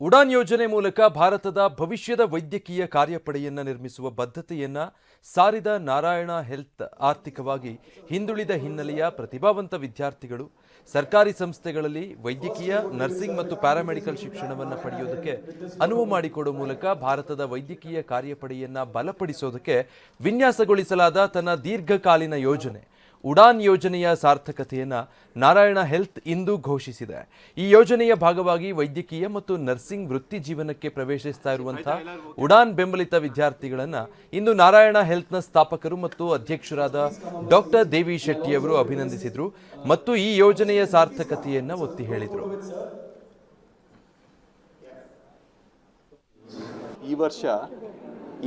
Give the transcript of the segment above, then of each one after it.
ಉಡಾನ್ ಯೋಜನೆ ಮೂಲಕ ಭಾರತದ ಭವಿಷ್ಯದ ವೈದ್ಯಕೀಯ ಕಾರ್ಯಪಡೆಯನ್ನು ನಿರ್ಮಿಸುವ ಬದ್ಧತೆಯನ್ನು ಸಾರಿದ ನಾರಾಯಣ ಹೆಲ್ತ್ ಆರ್ಥಿಕವಾಗಿ ಹಿಂದುಳಿದ ಹಿನ್ನೆಲೆಯ ಪ್ರತಿಭಾವಂತ ವಿದ್ಯಾರ್ಥಿಗಳು, ಸರ್ಕಾರಿ ಸಂಸ್ಥೆಗಳಲ್ಲಿ ವೈದ್ಯಕೀಯ, ನರ್ಸಿಂಗ್ ಮತ್ತು ಪ್ಯಾರಾಮೆಡಿಕಲ್ ಶಿಕ್ಷಣವನ್ನು ಪಡೆಯೋದಕ್ಕೆ ಅನುವು ಮಾಡಿಕೊಡುವ ಮೂಲಕ ಭಾರತದ ವೈದ್ಯಕೀಯ ಕಾರ್ಯಪಡೆಯನ್ನು ಬಲಪಡಿಸೋದಕ್ಕೆ ವಿನ್ಯಾಸಗೊಳಿಸಲಾದ ತನ್ನ ದೀರ್ಘಕಾಲೀನ ಯೋಜನೆ. ಉಡಾನ್ ಯೋಜನೆಯ ಸಾರ್ಥಕತೆಯನ್ನು ನಾರಾಯಣ ಹೆಲ್ತ್ ಇಂದು ಘೋಷಿಸಿದೆ. ಈ ಯೋಜನೆಯ ಭಾಗವಾಗಿ ವೈದ್ಯಕೀಯ ಮತ್ತು ನರ್ಸಿಂಗ್ ವೃತ್ತಿ ಜೀವನಕ್ಕೆ ಪ್ರವೇಶಿಸ್ತಾ ಇರುವಂತಹ ಉಡಾನ್ ಬೆಂಬಲಿತ ವಿದ್ಯಾರ್ಥಿಗಳನ್ನು ಇಂದು ನಾರಾಯಣ ಹೆಲ್ತ್ನ ಸ್ಥಾಪಕರು ಮತ್ತು ಅಧ್ಯಕ್ಷರಾದ ಡಾಕ್ಟರ್ ದೇವಿ ಶೆಟ್ಟಿ ಅವರು ಅಭಿನಂದಿಸಿದ್ರು ಮತ್ತು ಈ ಯೋಜನೆಯ ಸಾರ್ಥಕತೆಯನ್ನು ಒತ್ತಿ ಹೇಳಿದರು. ಈ ವರ್ಷ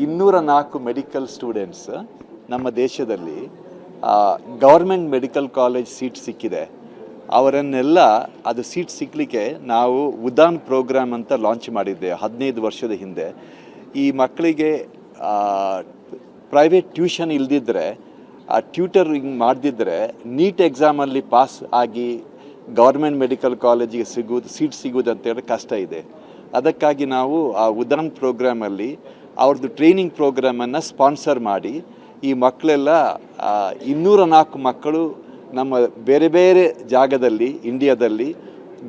ಇನ್ನೂರ ನಾಲ್ಕು ಮೆಡಿಕಲ್ ಸ್ಟೂಡೆಂಟ್ಸ್ ನಮ್ಮ ದೇಶದಲ್ಲಿ ಗೌರ್ಮೆಂಟ್ ಮೆಡಿಕಲ್ ಕಾಲೇಜ್ ಸೀಟ್ ಸಿಕ್ಕಿದೆ. ಅವರನ್ನೆಲ್ಲ ಅದು ಸೀಟ್ ಸಿಕ್ಕಲಿಕ್ಕೆ ನಾವು ಉದಾನ್ ಪ್ರೋಗ್ರಾಮ್ ಅಂತ ಲಾಂಚ್ ಮಾಡಿದ್ದೆ ಹದಿನೈದು ವರ್ಷದ ಹಿಂದೆ. ಈ ಮಕ್ಕಳಿಗೆ ಪ್ರೈವೇಟ್ ಟ್ಯೂಷನ್ ಇಲ್ದಿದ್ರೆ, ಆ ಟ್ಯೂಟರಿಂಗ್ ಮಾಡದಿದ್ದರೆ ನೀಟ್ ಎಕ್ಸಾಮಲ್ಲಿ ಪಾಸ್ ಆಗಿ ಗೌರ್ಮೆಂಟ್ ಮೆಡಿಕಲ್ ಕಾಲೇಜಿಗೆ ಸಿಗುವುದು, ಸೀಟ್ ಸಿಗೋದು ಅಂತೇಳಿ ಕಷ್ಟ ಇದೆ. ಅದಕ್ಕಾಗಿ ನಾವು ಆ ಉದಾನ್ ಪ್ರೋಗ್ರಾಮಲ್ಲಿ ಅವ್ರದ್ದು ಟ್ರೈನಿಂಗ್ ಪ್ರೋಗ್ರಾಮನ್ನು ಸ್ಪಾನ್ಸರ್ ಮಾಡಿ ಈ ಮಕ್ಕಳೆಲ್ಲ ಇನ್ನೂರ ನಾಲ್ಕು ಮಕ್ಕಳು ನಮ್ಮ ಬೇರೆ ಬೇರೆ ಜಾಗದಲ್ಲಿ ಇಂಡಿಯಾದಲ್ಲಿ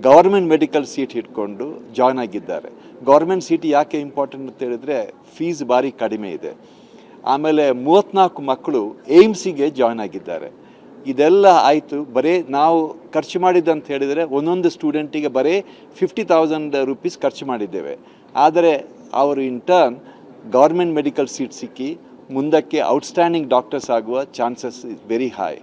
ಗೌರ್ಮೆಂಟ್ ಮೆಡಿಕಲ್ ಸೀಟ್ ಇಟ್ಕೊಂಡು ಜಾಯ್ನ್ ಆಗಿದ್ದಾರೆ. ಗೌರ್ಮೆಂಟ್ ಸೀಟ್ ಯಾಕೆ ಇಂಪಾರ್ಟೆಂಟ್ ಅಂತ ಹೇಳಿದ್ರೆ, ಫೀಸ್ ಭಾರಿ ಕಡಿಮೆ ಇದೆ. ಆಮೇಲೆ ಮೂವತ್ತ್ನಾಲ್ಕು ಮಕ್ಕಳು ಏಮ್ಸಿಗೆ ಜಾಯ್ನ್ ಆಗಿದ್ದಾರೆ. ಇದೆಲ್ಲ ಆಯಿತು, ಬರೀ ನಾವು ಖರ್ಚು ಮಾಡಿದ್ದಂತ ಹೇಳಿದರೆ, ಒಂದೊಂದು ಸ್ಟೂಡೆಂಟಿಗೆ ಬರೀ ಫಿಫ್ಟಿ ತೌಸಂಡ್ ರುಪೀಸ್ ಖರ್ಚು ಮಾಡಿದ್ದೇವೆ. ಆದರೆ, ಅವರು in turn government medical seat ಸಿಕ್ಕಿ ಮುಂದಕ್ಕೆ ಔಟ್ಸ್ಟ್ಯಾಂಡಿಂಗ್ ಡಾಕ್ಟರ್ಸ್ ಆಗುವ ಚಾನ್ಸಸ್ ಇಸ್ ವೆರಿ ಹೈ